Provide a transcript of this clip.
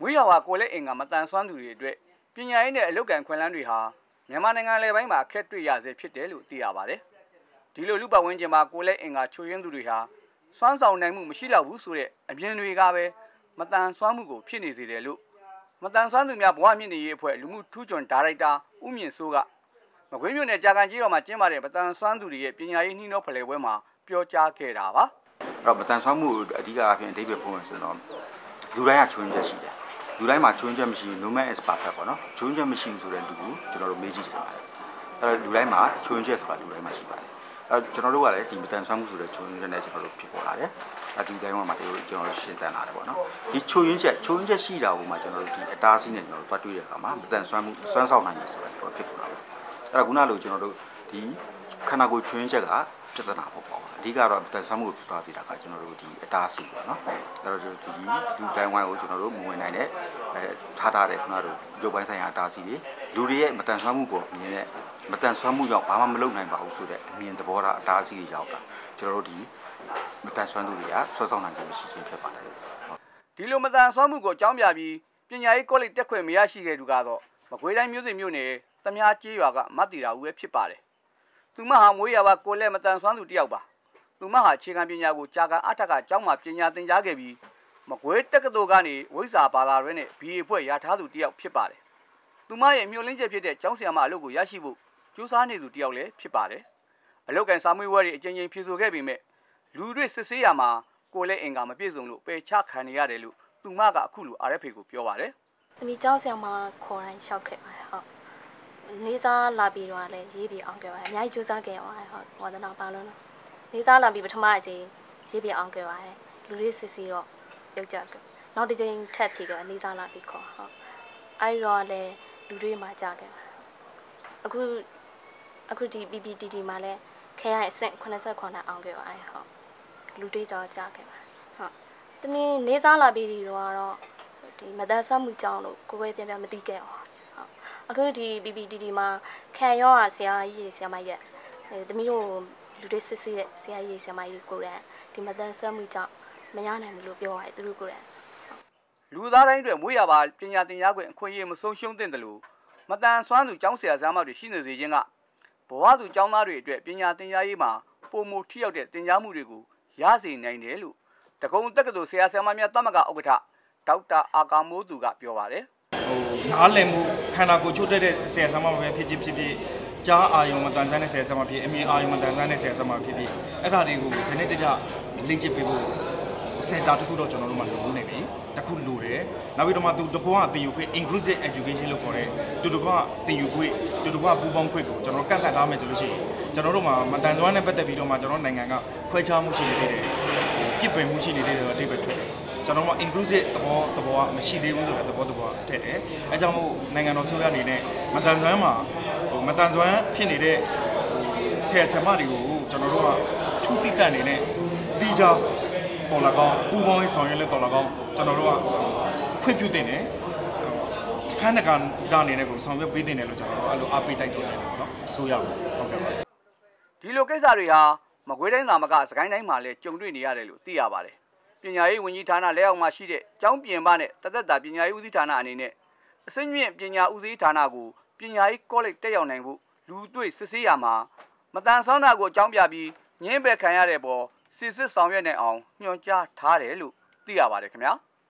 မွေးရွာဝါကိုလက်အင်ကမတန်ဆွမ်းသူတွေအတွက်ပညာရေးနဲ့အလုပ်ကံခွင့်လန်းတွေဟာမြန်မာနိုင်ငံလေပိုင်းမှာအခက်တွေ့ရစေဖြစ်တယ်လို့သိရပါတယ်ဒီလိုလူပတ်ဝန်းကျင်မှာကိုလက်အင်ကချိုးရင်းသူတွေဟာစွမ်းဆောင်နိုင်မှုမရှိတော့ဘူးဆိုတဲ့အမြင်တွေကပဲမတန်ဆွမ်းမှုကိုဖြစ်နေစေတယ်လို့မတန်ဆွမ်းသူများဘဝမြင့်နေရေးအဖွဲ့လူမှုထူးချွန်ဒါရိုက်တာဦးမြင့်စိုးကမကွေးမြို့နယ်ကြာကန်ကြီးတော်မှာကျင်းပတဲ့မတန်ဆွမ်းသူတွေရဲ့ပညာရေးနှီးနှောဖလှယ်ပွဲမှာပြောကြားခဲ့တာပါအဲ့တော့မတန်ဆွမ်းမှုအဓိကအဖြစ်အဓိပ္ပာယ်ပုံမှန်ဆိုတော့လူတိုင်းကချွင်းချက်ရှိတယ် လူတိုင်းမှာချွင်းချက်မရှိဘူး no man is perfect ပေါ့နော်ချွင်းချက်မရှိဘူးဆိုတဲ့လူကိုကျွန်တော်တို့မေးကြည့်ကြတယ်အဲ့တော့လူတိုင်းမှာချွင်းချက်ဆိုတာလူတိုင်းမှာရှိပါတယ်အဲ့တော့ကျွန်တော်တို့ကလည်းဒီမတန်ဆွမ်းမှုဆိုတဲ့ချွင်းချက်နဲ့ကျွန်တော်တို့ဖြစ်ပေါ်လာတယ်အဲ့ဒီတိုင်းမှာဒီလိုကျွန်တော်တို့ရှင်းတန်းလာတယ်ပေါ့နော်ဒီချွင်းချက်ချွင်းချက်ရှိတာကိုမှကျွန်တော်တို့ဒီအတားအဆီးနဲ့ကျွန်တော်တို့တွားတွေ့တဲ့အခါမှာမတန်ဆွမ်းမှုဆွမ်းဆောင်နိုင်ရဆိုတဲ့ကျွန်တော်ဖြစ်ပေါ်လာတယ်အဲ့တော့ခုနလိုကျွန်တော်တို့ဒီခန္ဓာကိုယ်ချွင်းချက်က ပြဿနာပေါ့ပေါ့အဓိကတော့တန်ဆွမ်းမှုကိုသွားစေတာကကျွန်တော်တို့ဒီအတားအဆီးပေါ့နော်အဲ့တော့ဒီလူတိုင်းဝိုင်းကိုကျွန်တော်တို့မဝင်နိုင်တဲ့အဲထားထားတဲ့ခုနတို့ရုပ်ပိုင်းဆိုင်ရာအတားအဆီးတွေလူတွေရဲ့မတန်ဆွမ်းမှုပေါ်မြင်တဲ့မတန်ဆွမ်းမှုကြောင့်ဘာမှမလုပ်နိုင်ပါဘူးဆိုတဲ့အမြင်သဘောထားအတားအဆီးတွေရောက်တာကျွန်တော်တို့ဒီမတန်ဆွမ်းသူတွေကဆွဲဆောင်နိုင်ခြင်းမရှိခြင်းဖြစ်ပါတယ်ဒီလိုမတန်ဆွမ်းမှုကိုအကြောင်းပြပြီးပညာရေးကောလိပ်တက်ခွင့်မရရှိခဲ့သူကတော့မကွေးတိုင်းမြို့စစ်မြို့နယ်တမားကျေးရွာကမတ်တီတာဦးပဲဖြစ်ပါတယ်။ သူမဟာမွေးရပါကိုလည်းမတန်ဆွမ်းသူတယောက်ပါသူမဟာအခြေခံပညာကိုကြာကန်အထက်ကကျောင်းမှာပညာသင်ကြားခဲ့ပြီးမကွေးတက္ကသိုလ်ကနေဝိဇ္ဇာဘာသာတွင်နဲ့ BA ဖွဲ့ရထားသူတယောက်ဖြစ်ပါတယ်သူမရဲ့မျှော်လင့်ချက်ဖြစ်တဲ့ကျောင်းဆရာမအလုပ်ကိုရရှိဖို့ကြိုးစားနေသူတယောက်လည်းဖြစ်ပါတယ်အလုပ်ကန်စာမွေးဝဲတွေအကြိမ်ကြိမ်ဖြည့်ဆို့ခဲ့ပေမဲ့လူတွေစစ်ဆေးရမှာကိုလည်းအင်္ကာမပြည့်စုံလို့ပယ်ချခံနေရတယ်လို့သူမကအခုလို RFA ကိုပြောပါတယ်။အမီကြောက်ဆရာမခေါ်တိုင်းရှောက်ခဲ့ပါတယ်ဟုတ် နေစားလာပြီးတော့လည်းရေးပြီးအောင်ခဲ့ပါတယ်။အများကြီးကြိုးစားခဲ့ပါတယ်ဟုတ်။ဝါသနာပါလို့နော်။နေစားလာပြီးပထမအကြိမ်ရေးပြီးအောင်ခဲ့ပါတယ်။လူလေးစစ်စီတော့ပြုတ်ကြခဲ့။နောက်တစ်ကြိမ်ထပ်ပြီးတော့နေစားလာပြီးခေါ်ဟုတ်။အဲဒီတော့လည်းလူတွေမှာကြာခဲ့ပါတယ်။အခုအခုဒီ PPTT မှာလည်းခရိုင်အဆင့်89အောင်ခဲ့ပါတယ်ဟုတ်။လူတွေကြောကြာခဲ့ပါတယ်ဟုတ်။သမီးနေစားလာပြီးတော့ကတော့ဒီမတန်ဆမှုကြောင်းလို့ကိုယ်ပဲပြန်ပြန်မသိခဲ့အောင်ဟုတ် အခုဒီ PPTD မှာခံရောอ่ะဆရာကြီးဆရာမကြီးအဲတမီးတို့လူတွေစစ်စစ်တဲ့ဆရာကြီးဆရာမကြီးကိုယ်တိုင်ဒီမတန်ဆမှုကြောင်းမရနိုင်ဘူးလို့ပြောရတယ်သူတို့ကိုယ်တိုင်လူသားတိုင်းအတွက်မွေးရပါပညာသင်ကြားခွင့်အခွင့်အရေးမဆုံးရှုံးသင့်တယ်လို့မတန်ဆွမ်းသူကျောင်းဆရာဆရာမတွေရှိနေစေခြင်းကဘဝသူကျောင်းသားတွေအတွက်ပညာသင်ကြားရေးမှာပုံမူထိရောက်တဲ့သင်ကြားမှုတွေကိုရစေနိုင်တယ်လို့တကုံတက္ကသိုလ်ဆရာဆရာမများတမကဥက္ကဋ္ဌဒေါက်တာအာကာမိုးသူကပြောပါတယ် ဟိုနားလည်မှုခန္ဓာကိုယ်ချို့တဲ့တဲ့ဆရာဆရာမပဲဖြစ်ဖြစ်ဖြစ်ဖြစ်ကြားအာယုံမတန်ဆန်းတဲ့ဆရာဆရာမဖြစ်အမြင်အာယုံမတန်ဆန်းတဲ့ဆရာဆရာမဖြစ်ဖြစ်အဲ့ဒါတွေကိုဇနစ်တကြလေ့ကျင့်ပေးဖို့စင်တာတစ်ခုတော့ကျွန်တော်တို့မှလိုနေပြီတစ်ခုလိုတယ်နောက်ပြီးတော့မှသူတကွာတင်ယူခွင့် inclusive education လို့ခေါ်တဲ့တူတူကတင်ယူခွင့်တူတူကပူပေါင်းခွင့်ကိုကျွန်တော်ကန့်သတ်ထားမယ်ဆိုလို့ရှိရင်ကျွန်တော်တို့မှာမတန်ဆွမ်းနဲ့ပတ်သက်ပြီးတော့မှကျွန်တော်နိုင်ငံကခွဲခြားမှုရှိနေသေးတယ်ပြစ်ပယ်မှုရှိနေသေးတယ်အတိတ်ပဲထွက်တယ် ကျွန်တော်တို့ inclusive သဘောသဘောကမရှိသေးဘူးဆိုတဲ့သဘောသဘောထည့်တယ်။အဲကြောင့်မို့နိုင်ငံတော်ဆိုရအနေနဲ့မတန်ဆွမ်းမှာဟိုမတန်ဆွမ်းဖြစ်နေတဲ့ဟိုဆရာဆရာမတွေကိုကျွန်တော်တို့ကထူးတိတတ်နေနဲ့တီးကြတော်လာကောင်းပူပေါင်းရေးဆောင်ရွက်လက်တော်လာကောင်းကျွန်တော်တို့ကခွင့်ပြုတင်တယ်။ခန်းတကန်ဒါအနေနဲ့ကိုဆောင်ရွက်ပေးတင်တယ်လို့ကျွန်တော်တို့အဲ့လိုအားပေးတိုက်တွန်းနေတယ်ပေါ့နော်။ဆိုရပါဟုတ်ကဲ့ပါဒီလိုကိစ္စတွေဟာမကွေးတိုင်းသာမကစကိုင်းတိုင်းမှာလည်းကြုံတွေ့နေရတယ်လို့သိရပါတယ် ပညာရေးဝန်ကြီးဌာနလက်အောက်မှာရှိတဲ့ကျောင်းပြင်ပနဲ့တသက်တာပညာရေးဦးစီးဌာနအနေနဲ့အစိမ့်မြင့်ပညာဦးစီးဌာနကိုပညာရေးကောလိပ်တက်ရောက်နိုင်ဖို့လူတွေ့စစ်ဆေးရမှာမတန်ဆောင်းတာကိုအကြောင်းပြပြီးညင်းပယ်ခံရတဲ့ပေါ်စစ်စစ်ဆောင်ရွက်နေအောင်ညွှန်ကြားထားတယ်လို့သိရပါတယ်ခင်ဗျာ။